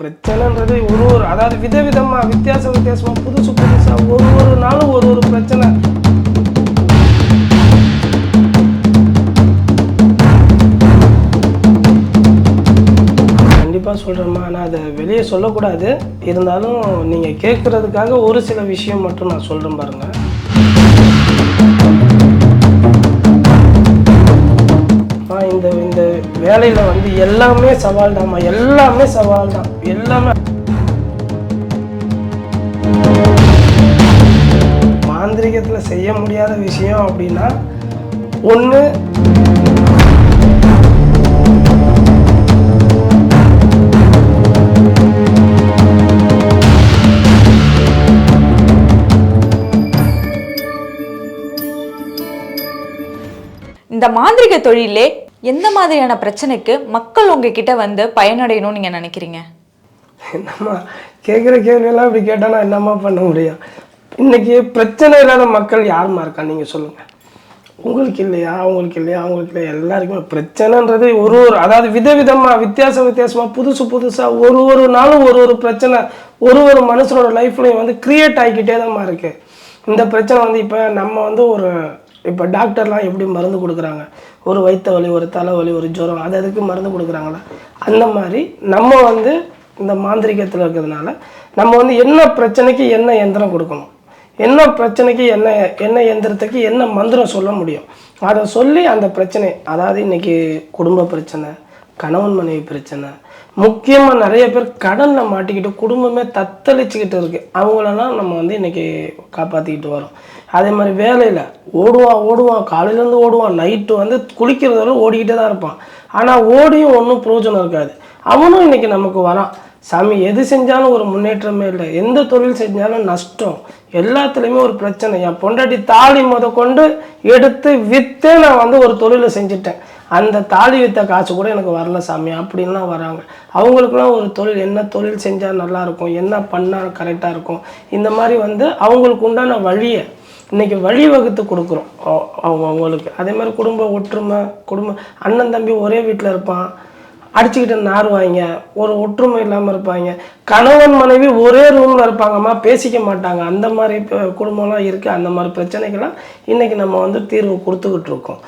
பிரச்சனைன்றது ஒரு ஒரு அதாவது விதவிதமாக வித்தியாச வித்தியாசமாக புதுசு புதுசாக ஒரு ஒரு நாளும் ஒரு ஒரு பிரச்சனை. கண்டிப்பாக சொல்கிறேம்மா ஆனால் அதை வெளியே சொல்லக்கூடாது. இருந்தாலும் நீங்கள் கேட்குறதுக்காக ஒரு சில விஷயம் மட்டும் நான் சொல்கிறேன் பாருங்கள் இந்த இந்த வேலையில் வந்து எல்லாமே சவால் தான்மா எல்லாமே சவால் தான் செய்ய முடியாத விஷயம் அப்படின்னா ஒன்று இந்த மாந்திரிக தொழிலே எந்த மாதிரியான பிரச்சனைக்கு மக்கள் உங்ககிட்ட வந்து பயனடையணும்னு நீங்க நினைக்கிறீங்க? என்னம்மா கேட்குற கேள்வியெல்லாம் இப்படி கேட்டால் நான் என்னம்மா பண்ண முடியும்? இன்னைக்கு பிரச்சனை இல்லாத மக்கள் யாருமா இருக்கா? நீங்கள் சொல்லுங்கள் உங்களுக்கு இல்லையா? அவங்களுக்கு இல்லையா? அவங்களுக்கு இல்லையா? எல்லாருக்குமே பிரச்சனைன்றது ஒரு ஒரு அதாவது விதவிதமாக வித்தியாச வித்தியாசமாக புதுசு புதுசாக ஒரு ஒரு நாளும் ஒரு ஒரு பிரச்சனை ஒரு ஒரு மனுஷனோட லைஃப்லையும் வந்து கிரியேட் ஆகிக்கிட்டே தான்மா இருக்குது இந்த பிரச்சனை வந்து இப்போ நம்ம வந்து ஒரு இப்போ டாக்டர்லாம் எப்படி மருந்து கொடுக்குறாங்க? ஒரு வயிற்று வலி ஒரு தலைவலி ஒரு ஜுரம் அது அதுக்கு மருந்து கொடுக்குறாங்களா? அந்த மாதிரி நம்ம வந்து இந்த மாந்திரிகத்தில் இருக்கிறதுனால நம்ம வந்து என்ன பிரச்சனைக்கு என்ன எந்திரம் கொடுக்கணும்? என்ன பிரச்சனைக்கு என்ன என்ன எந்திரத்துக்கு என்ன மந்திரம் சொல்ல முடியும்? அதை சொல்லி அந்த பிரச்சனை அதாவது இன்னைக்கு குடும்ப பிரச்சனை கணவன் மனைவி பிரச்சனை முக்கியமாக நிறைய பேர் கடனில் மாட்டிக்கிட்டு குடும்பமே தத்தளிச்சுக்கிட்டு இருக்கு. அவங்களெல்லாம் நம்ம வந்து இன்னைக்கு காப்பாற்றிக்கிட்டு வரோம். அதே மாதிரி வேலையில் ஓடுவான் ஓடுவான் காலையிலேருந்து ஓடுவான் நைட்டு வந்து குளிக்கிறதோட ஓடிக்கிட்டே தான் இருப்பான். ஆனால் ஓடியும் ஒன்றும் பிரயோஜனம் இருக்காது. அவனும் இன்னைக்கு நமக்கு வரான். சாமி எது செஞ்சாலும் ஒரு முன்னேற்றமே இல்லை. எந்த தொழில் செஞ்சாலும் நஷ்டம். எல்லாத்துலேயுமே ஒரு பிரச்சனை. என் பொண்டாட்டி தாலி முத கொண்டு எடுத்து விற்று நான் வந்து ஒரு தொழிலை செஞ்சுட்டேன். அந்த தாலி வித்த காசு கூட எனக்கு வரல சாமி. அப்படின்லாம் வராங்க. அவங்களுக்குலாம் ஒரு தொழில் என்ன தொழில் செஞ்சால் நல்லாயிருக்கும்? என்ன பண்ணால் கரெக்டாக இருக்கும்? இந்த மாதிரி வந்து அவங்களுக்கு உண்டான வழியை இன்னைக்கு வழி வகுத்து கொடுக்குறோம். அவங்க அவங்களுக்கு. அதே மாதிரி குடும்ப ஒற்றுமை குடும்ப அண்ணன் தம்பி ஒரே வீட்டில் இருப்பான். அடிச்சுக்கிட்டு நாறுவாங்க ஒரு ஒற்றுமை இல்லாமல் இருப்பாங்க. கணவன் மனைவி ஒரே ரூமில் இருப்பாங்கம்மா பேசிக்க மாட்டாங்க. அந்த மாதிரி குடும்பம்லாம் இருக்குது அந்த மாதிரி பிரச்சனைகள்லாம் இன்னைக்கு நம்ம வந்து தீர்வு கொடுத்துக்கிட்டு இருக்கோம்.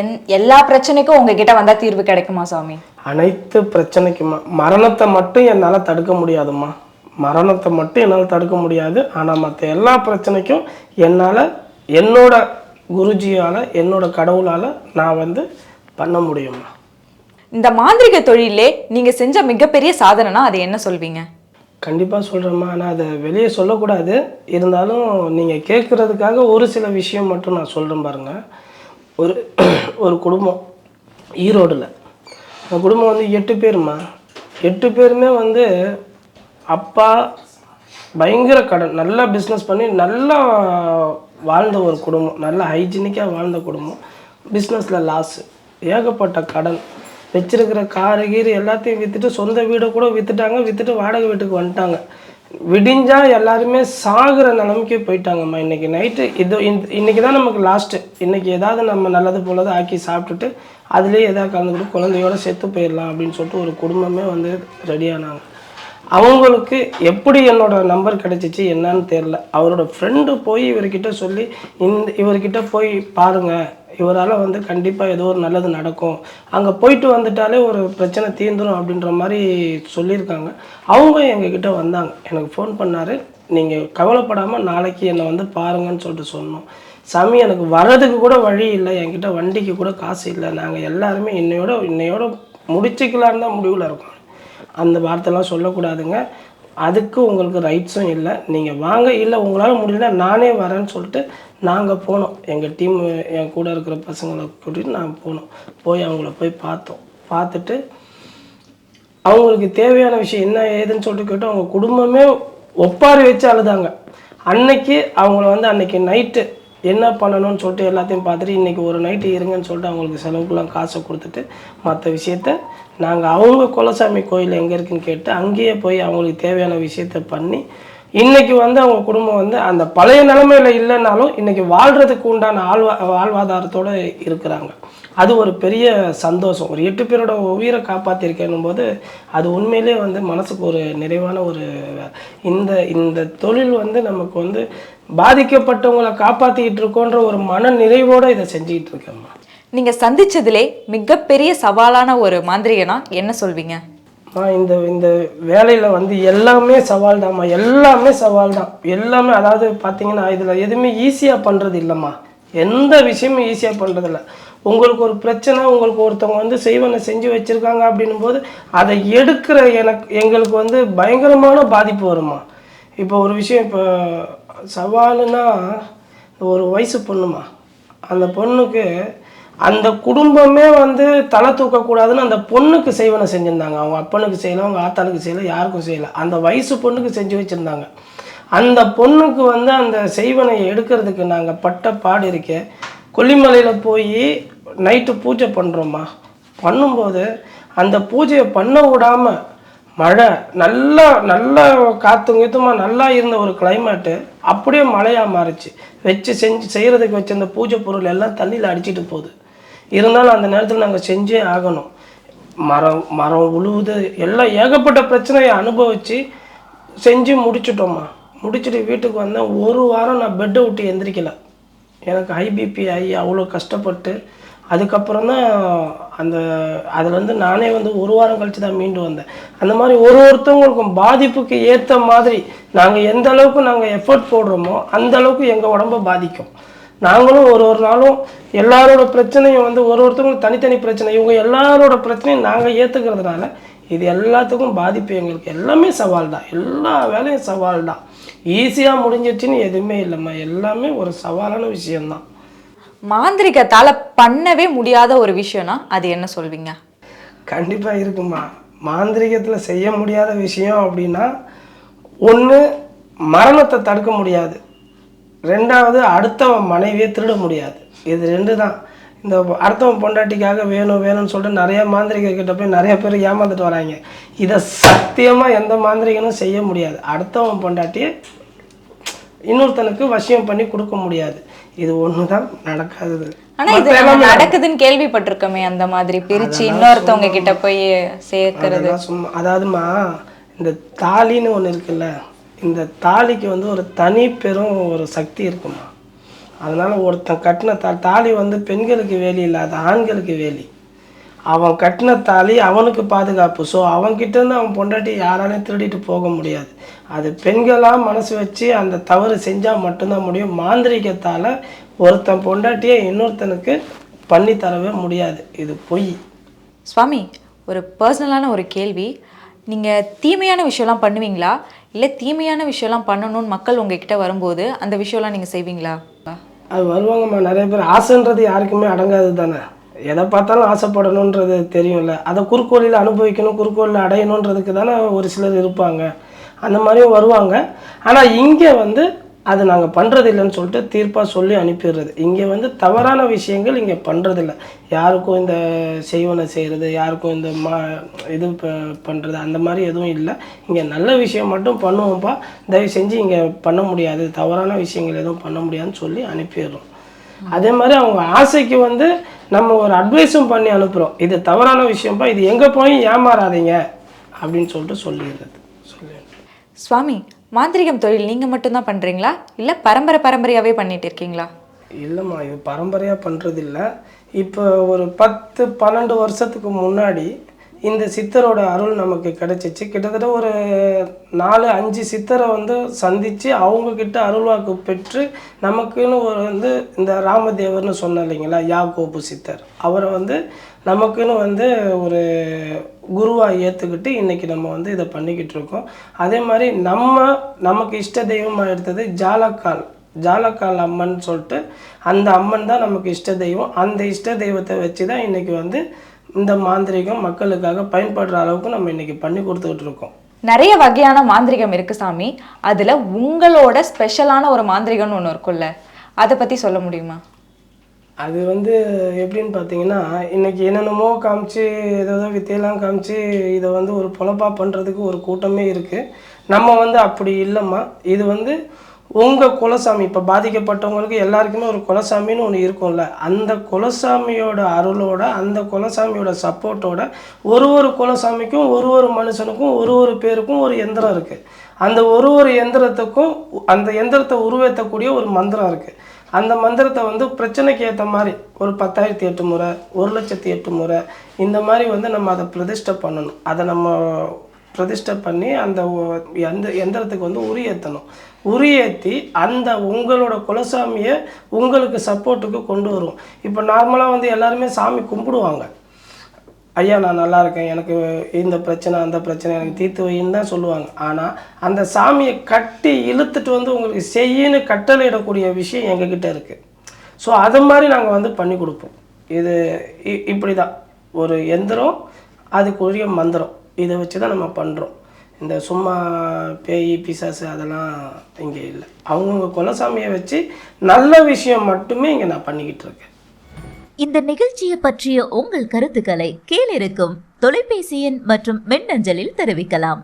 என் எல்லா பிரச்சனைக்கும் உங்ககிட்ட வந்தா தீர்வு கிடைக்குமா சாமி? அனைத்து பிரச்சனைக்குமா? மரணத்தை மட்டும் என்னால் தடுக்க முடியாதும்மா. மரணத்தை மட்டும் என்னால் தடுக்க முடியாது. ஆனால் மற்ற எல்லா பிரச்சனைக்கும் என்னால் என்னோட குருஜியால் என்னோட கடவுளால் நான் வந்து பண்ண முடியும்மா. இந்த மாந்திரிக தொழிலே நீங்க செஞ்ச மிகப்பெரிய சாதனைனா அது என்ன சொல்வீங்க? கண்டிப்பாக சொல்கிறேம்மா ஆனால் அதை வெளியே சொல்லக்கூடாது. இருந்தாலும் நீங்கள் கேட்குறதுக்காக ஒரு சில விஷயம் மட்டும் நான் சொல்கிறேன் பாருங்கள் ஒரு ஒரு குடும்பம். ஈரோடில். அந்த குடும்பம் வந்து எட்டு பேருமா எட்டு பேருமே வந்து அப்பா பயங்கர கடன். நல்லா பிஸ்னஸ் பண்ணி நல்லா வாழ்ந்த ஒரு குடும்பம். நல்லா ஹைஜீனிக்காக வாழ்ந்த குடும்பம். பிஸ்னஸில் லாஸு ஏகப்பட்ட கடன். வச்சிருக்கிற காரு கீரு எல்லாத்தையும் விற்றுட்டு சொந்த வீடை கூட விற்றுட்டாங்க விற்றுட்டு வாடகை வீட்டுக்கு வந்துட்டாங்க. விடிஞ்சா எல்லாருமே சாகுற நிலைமைக்கு போயிட்டாங்கம்மா. இன்னைக்கு நைட்டு இது இந்த- இன்னைக்கு தான் நமக்கு லாஸ்ட்டு இன்னைக்கு ஏதாவது நம்ம நல்லது போலது ஆக்கி சாப்பிட்டுட்டு அதுலேயே எதாவது கலந்துக்கிட்டு குழந்தையோட செத்து போயிடலாம் அப்படின்னு சொல்லிட்டு ஒரு குடும்பமே வந்து ரெடியானாங்க அவங்களுக்கு எப்படி என்னோட நம்பர் கிடைச்சிச்சு என்னன்னு தெரில அவரோட ஃப்ரெண்டு போய் இவர்கிட்ட சொல்லி இந்த இவர்கிட்ட போய் பாருங்கள் இவரால் வந்து கண்டிப்பாக ஏதோ ஒரு நல்லது நடக்கும். அங்கே போயிட்டு வந்துட்டாலே ஒரு பிரச்சனை தீர்ந்துடும் அப்படின்ற மாதிரி சொல்லியிருக்காங்க. அவங்க எங்ககிட்ட வந்தாங்க. எனக்கு ஃபோன் பண்ணார். நீங்கள் கவலைப்படாமல் நாளைக்கு என்னை வந்து பாருங்கன்னு சொல்லிட்டு சொன்னோம். சாமி எனக்கு வர்றதுக்கு கூட வழி இல்லை. என்கிட்ட வண்டிக்கு கூட காசு இல்லை. நாங்கள் எல்லாருமே இன்னையோட இன்னையோட முடிச்சுக்கலான்னு தான் முடிவில் இருக்கோம். அந்த வார்த்தைலாம் சொல்லக்கூடாதுங்க. அதுக்கு உங்களுக்கு ரைட்ஸும் இல்லை. நீங்கள் வாங்க இல்லை உங்களால் முடியல நானே வரேன்னு சொல்லிட்டு நாங்கள் போனோம். எங்கள் டீம் என் கூட இருக்கிற பசங்களை கூட்டிகிட்டு நாங்கள் போனோம். போய் அவங்கள போய் பார்த்தோம். பார்த்துட்டு அவங்களுக்கு தேவையான விஷயம் என்ன ஏதுன்னு சொல்லிட்டு கேட்டோம். அவங்க குடும்பமே ஒப்பாரி வச்சு அழுதாங்க. அன்னைக்கு அவங்கள வந்து அன்னைக்கு நைட்டு என்ன பண்ணணும்னு சொல்லிட்டு எல்லாத்தையும் பார்த்துட்டு இன்றைக்கி ஒரு நைட்டு இருங்கன்னு சொல்லிட்டு அவங்களுக்கு செலவுக்குலாம் காசை கொடுத்துட்டு மற்ற விஷயத்த நாங்கள் அவங்க குலசாமி கோயில் எங்கே இருக்குன்னு கேட்டு அங்கேயே போய் அவங்களுக்கு தேவையான விஷயத்த பண்ணி இன்றைக்கி வந்து அவங்க குடும்பம் வந்து அந்த பழைய நிலைமையில் இல்லைன்னாலும் இன்றைக்கி வாழ்கிறதுக்கு உண்டான ஆழ்வா வாழ்வாதாரத்தோடு இருக்கிறாங்க. அது ஒரு பெரிய சந்தோஷம். ஒரு எட்டு பேரோட உயிரை காப்பாற்றிருக்கேன்னும் போது அது உண்மையிலே வந்து மனசுக்கு ஒரு நிறைவான ஒரு இந்த இந்த தொழில் வந்து நமக்கு வந்து பாதிக்கப்பட்டவங்களை காப்பாற்றிக்கிட்டு இருக்கோன்ற ஒரு மன நிறைவோட இதை செஞ்சுக்கிட்டு இருக்கேம்மா. நீங்க சந்திச்சதுலே மிகப்பெரிய சவாலான ஒரு மாந்திரிகனா என்ன சொல்வீங்க? இந்த இந்த வேலையில் வந்து எல்லாமே சவால் தான்மா எல்லாமே சவால் தான் எல்லாமே அதாவது பார்த்தீங்கன்னா இதில் எதுவுமே ஈஸியாக பண்ணுறது இல்லைம்மா. எந்த விஷயமும் ஈஸியாக பண்ணுறது இல்லை உங்களுக்கு ஒரு பிரச்சனை உங்களுக்கு ஒருத்தவங்க வந்து செய்வனை செஞ்சு வச்சுருக்காங்க அப்படின்னும் போது அதை எடுக்கிற எனக்கு எங்களுக்கு வந்து பயங்கரமான பாதிப்பு வருமா இப்போ ஒரு விஷயம் இப்போ சவாலுன்னா ஒரு வயசு பொண்ணுமா. அந்த பொண்ணுக்கு அந்த குடும்பமே வந்து தலை தூக்கக்கூடாதுன்னு அந்த பொண்ணுக்கு செய்வனை செஞ்சுருந்தாங்க. அவங்க அப்பனுக்கு செய்யல அவங்க ஆத்தாளுக்கு செய்யல யாருக்கும் செய்யலை. அந்த வயசு பொண்ணுக்கு செஞ்சு வச்சுருந்தாங்க. அந்த பொண்ணுக்கு வந்து அந்த செய்வனையை எடுக்கிறதுக்கு நாங்கள் பட்ட பாடு இருக்கே. கொல்லிமலையில் போய் நைட்டு பூஜை பண்ணுறோம்மா பண்ணும்போது அந்த பூஜையை பண்ண விடாமல் மழை நல்லா நல்லா காற்று கீத்துமா நல்லா இருந்த ஒரு கிளைமேட்டு அப்படியே மழையாக மாறிச்சு. வச்சு செஞ்சு செய்கிறதுக்கு வச்சிருந்த பூஜை பொருள் எல்லாம் தண்ணியில் அடிச்சிட்டு போகுது. இருந்தாலும் அந்த நேரத்தில் நாங்கள் செஞ்சே ஆகணும். மரம் மரம் உழுவுது எல்லாம் ஏகப்பட்ட பிரச்சனையை அனுபவித்து செஞ்சு முடிச்சிட்டோம்மா முடிச்சுட்டு வீட்டுக்கு வந்தேன். ஒரு வாரம் நான் பெட்டை விட்டு எந்திரிக்கல. எனக்கு ஹை ஆகி அவ்வளோ கஷ்டப்பட்டு அதுக்கப்புறம் தான் அந்த அதுலேருந்து நானே வந்து ஒரு வாரம் கழிச்சு தான் மீண்டு வந்தேன். அந்த மாதிரி ஒரு ஒருத்தவங்களுக்கும் பாதிப்புக்கு ஏற்ற மாதிரி நாங்கள் எந்த அளவுக்கு நாங்கள் எஃபர்ட் போடுறோமோ அந்த அளவுக்கு எங்கள் உடம்ப பாதிக்கும். நாங்களும் ஒரு ஒரு நாளும் எல்லாரோட பிரச்சனையும் வந்து ஒரு ஒருத்தவங்களும் தனித்தனி பிரச்சனை இவங்க எல்லாரோட பிரச்சனையும் நாங்கள் ஏற்றுக்கிறதுனால இது எல்லாத்துக்கும் பாதிப்பு எங்களுக்கு. எல்லாமே சவால் தான். எல்லா வேலையும் சவால் தான். ஈஸியாக முடிஞ்சிடுச்சின்னு எதுவுமே இல்லைம்மா. எல்லாமே ஒரு சவாலான விஷயம்தான். மாந்திரிகத்தால் பண்ணவே முடியாத ஒரு விஷயம்னா அது என்ன சொல்வீங்க? கண்டிப்பாக இருக்குமா மாந்திரிகத்தில் செய்ய முடியாத விஷயம் அப்படின்னா ஒன்று மரணத்தை தடுக்க முடியாது. ரெண்டாவது அடுத்தவன் மனைவியை திருட முடியாது. இது ரெண்டு தான். இந்த அடுத்தவன் பொண்டாட்டிக்காக வேணும் வேணும்னு சொல்லிட்டு நிறைய மாந்திரிக கிட்ட போய் நிறைய பேர் ஏமாந்துட்டு வராங்க. இதை சத்தியமாக எந்த மாந்திரிகனும் செய்ய முடியாது. அடுத்தவன் பொண்டாட்டியை இன்னொருத்தனுக்கு வசியம் பண்ணி கொடுக்க முடியாது. இது ஒன்று தான் நடக்காதது. ஆனா இது நடக்குதுன்னு கேள்விப்பட்டிருக்கோமே அந்த மாதிரி பிரிச்சு இன்னொருத்தவங்க கிட்ட போய் சேர்க்கறது. சும்மா அதாவதுமா இந்த தாலின்னு ஒன்று இருக்குல்ல இந்த தாலிக்கு வந்து ஒரு தனி பெரும் ஒரு சக்தி இருக்குமா? அதனால ஒருத்தன் கட்டின தா தாலி வந்து பெண்களுக்கு வேலி இல்லாத ஆண்களுக்கு வேலி. அவன் கட்டின தாலி அவனுக்கு பாதுகாப்பு. ஸோ அவன்கிட்ட இருந்து அவன் பொண்டாட்டி யாராலையும் திருடிட்டு போக முடியாது. அது பெண்களாக மனசு வச்சு அந்த தவறு செஞ்சால் மட்டும்தான் முடியும். மாந்திரிகத்தால் ஒருத்தன் பொண்டாட்டியை இன்னொருத்தனுக்கு பண்ணி தரவே முடியாது. இது பொய். சுவாமி ஒரு பர்சனலான ஒரு கேள்வி. நீங்க தீமையான விஷயம்லாம் பண்ணுவீங்களா? இல்ல தீமையான விஷயம்லாம் பண்ணணும்னு மக்கள் உங்ககிட்ட வரும்போது அந்த விஷயம்லாம் நீங்க செய்வீங்களா? அது வருவாங்கம்மா. நிறைய பேர் ஆசைன்றது யாருக்குமே அடங்காது தானே? எதை பார்த்தாலும் ஆசைப்படணுன்றது தெரியும்ல. அதை குறுக்கோளில் அனுபவிக்கணும் குறுக்கோளில் அடையணுன்றதுக்கு தானே ஒரு சிலர் இருப்பாங்க. அந்த மாதிரியும் வருவாங்க. ஆனால் இங்கே வந்து அது நாங்கள் பண்ணுறது இல்லைன்னு சொல்லிட்டு தீர்ப்பாக சொல்லி அனுப்பிடுறது. இங்கே வந்து தவறான விஷயங்கள் இங்கே பண்ணுறதில்ல யாருக்கும் இந்த செய்வனை செய்கிறது யாருக்கும் இந்த மா இது பண்ணுறது அந்த மாதிரி எதுவும் இல்லை. இங்கே நல்ல விஷயம் மட்டும் பண்ணுவோம்ப்பா. தயவு செஞ்சு இங்கே பண்ண முடியாது. தவறான விஷயங்கள் எதுவும் பண்ண முடியாதுன்னு சொல்லி அனுப்பிடுறோம். அதே மாதிரி அவங்க ஆசைக்கு வந்து நம்ம ஒரு அட்வைஸும் பண்ணி அனுப்புகிறோம் இது தவறான விஷயம்ப்பா இது எங்கே போய் ஏமாறாதீங்க அப்படின்னு சொல்லிட்டு சொல்லிடுறது. சொல்லி சுவாமி மாந்திரிகம் தொழில் நீங்க மட்டும்தான் பண்றீங்களா? இல்ல பரம்பரை பரம்பரையாவே பண்ணிட்டு இருக்கீங்களா? இல்லைம்மா இது பரம்பரையாக பண்ணுறது இல்லை இப்போ ஒரு பத்து பன்னெண்டு வருஷத்துக்கு முன்னாடி இந்த சித்தரோட அருள் நமக்கு கிடைச்சிச்சு. கிட்டத்தட்ட ஒரு நாலு அஞ்சு சித்தரை வந்து சந்தித்து அவங்கக்கிட்ட அருள்வாக்கு பெற்று நமக்குன்னு ஒரு வந்து இந்த ராமதேவர்னு சொன்ன இல்லைங்களா யாகோபு சித்தர். அவரை வந்து நமக்குன்னு வந்து ஒரு குருவாக ஏற்றுக்கிட்டு இன்றைக்கி நம்ம வந்து இதை பண்ணிக்கிட்டு இருக்கோம். அதே மாதிரி நம்ம நமக்கு இஷ்ட தெய்வமாக எடுத்தது ஜாலக்கால். ஜாலக்கால் அம்மன் சொல்லிட்டு அந்த அம்மன் தான் நமக்கு இஷ்ட தெய்வம். அந்த இஷ்ட தெய்வத்தை வச்சு தான் இன்றைக்கி வந்து இந்த மாந்திரிகம் மக்களுக்காக பயன்படுற அளவுக்கு நம்ம இன்றைக்கி பண்ணி கொடுத்துக்கிட்டு இருக்கோம். நிறைய வகையான மாந்திரிகம் இருக்கு சாமி. அதுல உங்களோட ஸ்பெஷலான ஒரு மாந்திரிகம்னு ஒன்று இருக்கும்ல அதை பத்தி சொல்ல முடியுமா? அது வந்து எப்படின்னு பார்த்தீங்கன்னா இன்னைக்கு என்னென்னமோ காமிச்சு ஏதோ வித்தையெல்லாம் காமிச்சு இதை வந்து ஒரு பொழப்பா பண்ணுறதுக்கு ஒரு கூட்டமே இருக்குது நம்ம வந்து அப்படி இல்லைம்மா. இது வந்து உங்கள் குலசாமி இப்போ பாதிக்கப்பட்டவங்களுக்கு எல்லாருக்குமே ஒரு குலசாமின்னு ஒன்று இருக்கும்ல. அந்த குலசாமியோட அருளோட அந்த குலசாமியோட சப்போர்ட்டோட ஒரு ஒரு குலசாமிக்கும் ஒரு ஒரு மனுஷனுக்கும் ஒரு ஒரு பேருக்கும் ஒரு எந்திரம் இருக்குது அந்த ஒரு ஒரு எந்திரத்துக்கும் அந்த எந்திரத்தை உருவேற்றக்கூடிய ஒரு மந்திரம் இருக்குது அந்த மந்திரத்தை வந்து பிரச்சனைக்கு ஏற்ற மாதிரி ஒரு பத்தாயிரத்தி எட்டு முறை ஒரு லட்சத்தி எட்டு முறை இந்த மாதிரி வந்து நம்ம அதை பிரதிஷ்டை பண்ணணும். அதை நம்ம பிரதிஷ்டை பண்ணி அந்த எந்த எந்திரத்துக்கு வந்து உரி ஏற்றணும் உரி ஏற்றி அந்த உங்களோட குலசாமியை உங்களுக்கு சப்போர்ட்டுக்கு கொண்டு வரும். இப்போ நார்மலாக வந்து எல்லாருமே சாமி கும்பிடுவாங்க. ஐயா நான் நல்லா இருக்கேன். எனக்கு இந்த பிரச்சனை அந்த பிரச்சனை எனக்கு தீர்த்து வைன்னு தான் சொல்லுவாங்க. ஆனால் அந்த சாமியை கட்டி இழுத்துட்டு வந்து உங்களுக்கு செய்யின்னு கட்டளையிடக்கூடிய விஷயம் எங்ககிட்ட இருக்குது ஸோ அது மாதிரி நாங்கள் வந்து பண்ணி கொடுப்போம். இது இ- இப்படி தான் ஒரு எந்திரம் அதுக்குரிய மந்திரம். இதை வச்சு தான் நம்ம பண்ணுறோம் இந்த சும்மா பேய் பிசாசு அதெல்லாம் இங்கே இல்லை. அவங்கவுங்க குலசாமியை வச்சு நல்ல விஷயம் மட்டுமே இங்கே நான் பண்ணிக்கிட்டு இருக்கேன். இந்த நிகழ்ச்சியை பற்றிய உங்கள் கருத்துக்களை கீழிருக்கும் தொலைபேசி எண் மற்றும் மின்னஞ்சலில் தெரிவிக்கலாம்.